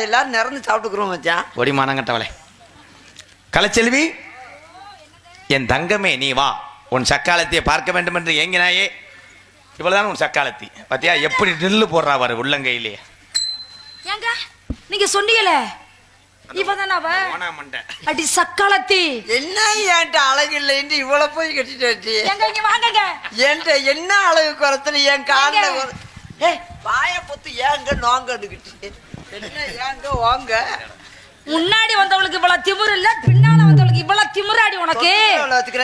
எல்லாரும் நிறந்து சாப்பிட்டுக்கிறோம் மச்சான். ஒடிமானங்கட்டவளே கலைச்செல்வி என் தங்கமே நீ வா. உன் சக்காலத்தையே பார்க்க வேண்டும் என்று ஏங்கினாயே. இவ்வளவுதான் உன் சக்காலத்தி. பாத்தியா எப்படி நில்லு போடுறா பாரு உள்ளங்கையிலே. ஏங்க நீங்க சொன்னீங்களே. இவதான் அவ. அடி சக்காலத்தி. என்ன என்கிட்ட அழகு இல்லைன்ட்டு இவ்வளவு போய் கட்டிட்டு இங்க வாங்கங்க. என்கிட்ட என்ன அழகு குறைச்சல என் காலில் ஏங்க? வாய பொத்து ஏங்க நோங்கன்னுக்கிட்டு என்ன ஏங்க வாங்க. முன்னாடி வந்தவளுக்கு இவ்வளவு திமிரு இல்ல பின்னால வந்தவளுக்கு இவ்வளவு திமிராடி உனக்கு?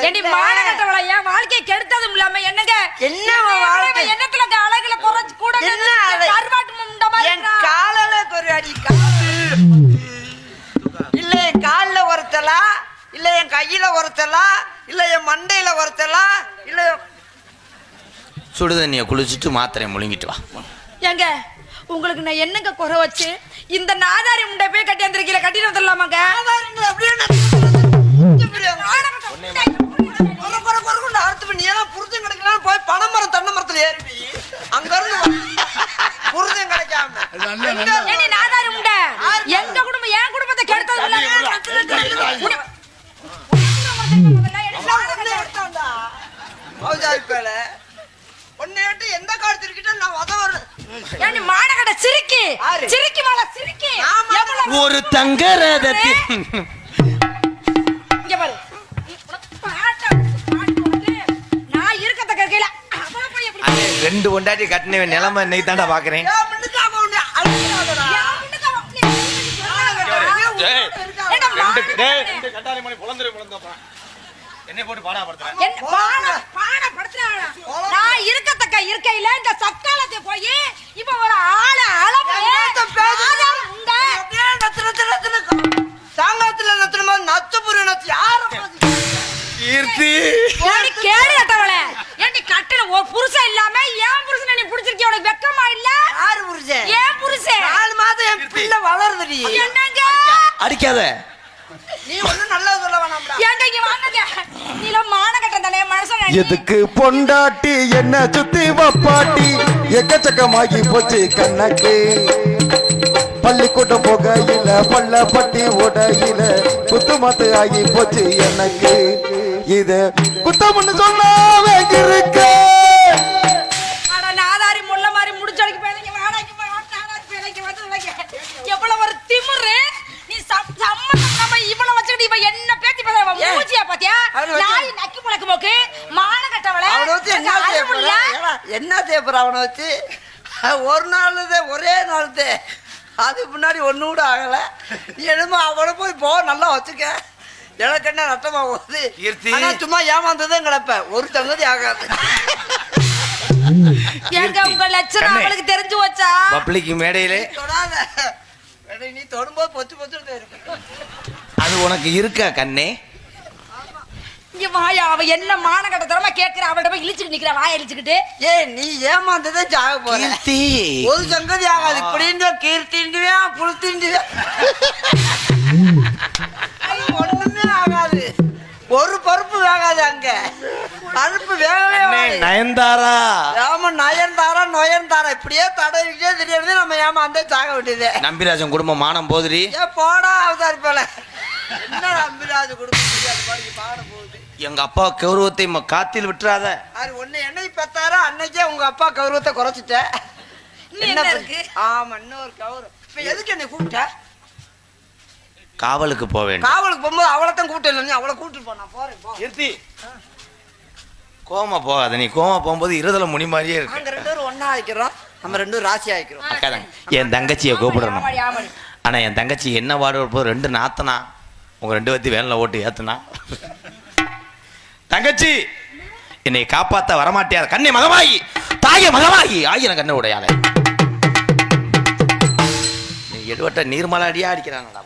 ஏண்டி மானகட்டவள என் வாழ்க்கையை கெடுத்ததும் இல்லாம என்னங்க? என்ன வாழ்க்கை? என்னத்துல அழகுல குறைச்சு கூட என்ன அழகு? கருவாட்டு முண்டை மாதிரி என்? காலில் ஒரு அடி இல்ல என் காலில் ஒருத்தலா? இல்ல என் கையில ஒருத்தலா? இல்ல என் மண்டையில ஒருத்தலா இல்ல சுடுதண்ணியை குளிச்சுட்டு மாத்திரை முழுங்கிட்டு வா ஏங்க உங்களுக்கு நான் என்னங்க குறை வச்சு இந்த நாதாரி முண்டை போய் கட்டி வந்திருக்கீல கட்டிட்டு வந்துடலாமாங்க போய் பனைமரம் தென்னை மரத்துல ஏறி அங்க இருந்து. புருஷன் கிடைக்காம ஏண்டி நாதாரி முண்டை எங்க குடும்பம் என் குடும்பத்தை எடுத்தான்டா. பௌஜாரி பேல. நான் சிரிக்கி? சிரிக்கி மேல சிரிக்கி. எவ்வளவு ஒரு தங்க ரதத்தில் இங்க பாரு. உனக்கு பாட்டு பாட்டு உனக்கு நான் இருக்கத்த கற்கையில அவளை போய் எப்படி அண்ணே, ரெண்டு பொண்டாட்டி கட்டின நிலைமை இன்னைக்கு தாண்டா பாக்குறேன். ஏன் மின்னுக்கு அவன் உன்னை அழுத்திடாதடா. என் முன்னுக்கு அவ அப்படி டேய், ஏண்டா ரெண்டு மானகட்ட டேய், ரெண்டு கட்டாளி மணி புலந்துரு புலந்தப்பா. என்னை போட்டு பாடா படுத்துறேன். என்ன பான கீர்த்தி ஏண்டி கேடு கட்டவளே கட்டல ஒரு புருஷன் இல்லாம ஏன் புருஷனை நீ புடிச்சிருக்கிய? உனக்கு வெக்கமா இல்ல? யாரு புருஷன்? ஏன் புருஷன்? நாலு மாதம் என் பிள்ளை வளருதுடி. என்னங்க? அடிக்காத. நீ ஒண்ணும் நல்லது சொல்ல வேணாம்டா. இங்க மான கட்டம் தானே மனுஷன் எதுக்கு பொண்டாட்டி? என்ன சுத்தி வப்பாட்டி எக்கச்சக்கமாகி போச்சு கண்ணக்கு. பள்ளிக்கூட்டம் போகையில பள்ளப்பட்டி உடையில குத்து மத்து ஆகி போச்சு எனக்கு. இது குத்தம்னு சொன்னா இருக்க என்ன பேத்தி? மூஞ்சியா பாத்தியா? நாய் நக்கி முளக்கு போக்கு மான கட்டவள. அவனை வச்சு என்ன தேய்ப்பற அவனை வச்சு? ஒரு நாள் ஒரே நாள் அது முன்னாடி கூட ஆகல. என்னமோ அவனை போய் போ நல்லா வச்சுக்க. எனக்கு என்ன போகுது. ஆனா சும்மா ஏமாந்ததும் கிடப்ப ஒரு தங்கதி ஆகாது. எங்க உங்க லட்சணம். அவளுக்கு தெரிஞ்சு வச்சா பப்ளிக் மேடையிலே. தொடாத. நீ தொடும்போது பொத்து பொத்து இருக்கு அது உனக்கு இருக்கா கண்ணே? இங்க வாயா அவ என்ன மான கட்டத்தரமா கேக்குற? அவள்கிட்ட போய் இழிச்சுட்டு நிக்கிற வாய இழிச்சுக்கிட்டு. ஏய் நீ ஏமாந்ததே சாக போற. கீர்த்தி. ஒரு சங்கதி ஆகாது. இப்படின்னு கீர்த்தின்டுவே புளுத்தின்டுவே ஒரு பருப்பு வேகாது அங்க. பருப்பு வேகவே. நயன்தாரா? ஏமா நயன்தாரா நொயன்தாரா. இப்படியே தடவிக்கிட்டே திடீர்னு நம்ம ஏமாந்தே சாக வேண்டியது. நம்பிராஜன் குடும்பம் மானம் போதுரி ஏ போடா அவதாரி போல. என்ன நம்பிராஜ் குடும்பம்? பாட போகுது. எங்க அப்பா கௌரவத்தை காத்தில் விட்டுறாத. அது ஒண்ணு என்னை பெத்தாரோ அன்னைக்கே உங்க அப்பா கௌரவத்தை குறைச்சிட்ட. என்ன இருக்கு? ஆமா இன்னொரு கௌரவம். இப்ப எதுக்கு என்னை கூப்பிட்ட? காவலுக்கு போக வேண்டும். காவலுக்கு போகும்போது அவளைத்தான் கூப்பிட்டு இல்லை நீ அவளை கூட்டிட்டு போ நான் போறேன் போ. கோமா போகாத. நீ கோமா போகும்போது இருதல முனி மாதிரியே இருக்கு. நாங்க ரெண்டு பேரும் ஒண்ணா ஆயிக்கிறோம். நம்ம ரெண்டு பேரும் ராசி ஆயிக்கிறோம். அக்கா தாங்க என் தங்கச்சியை கூப்பிடணும். ஆமாடி, ஆமாடி. ஆனா என் தங்கச்சி என்ன வாடு போது ரெண்டு நாத்தனா. உங்க ரெண்டு பேர்த்தி வேனில் ஓட்டு ஏத்துனா. தங்கச்சி என்னை காப்பாத்த வரமாட்டியார். கண்ணை மகமாகி தாய மகமாகி. ஆகின கண்ணை உடையாள. எடுவட்ட நீர்மலை அடியா அடிக்கிறாங்கடா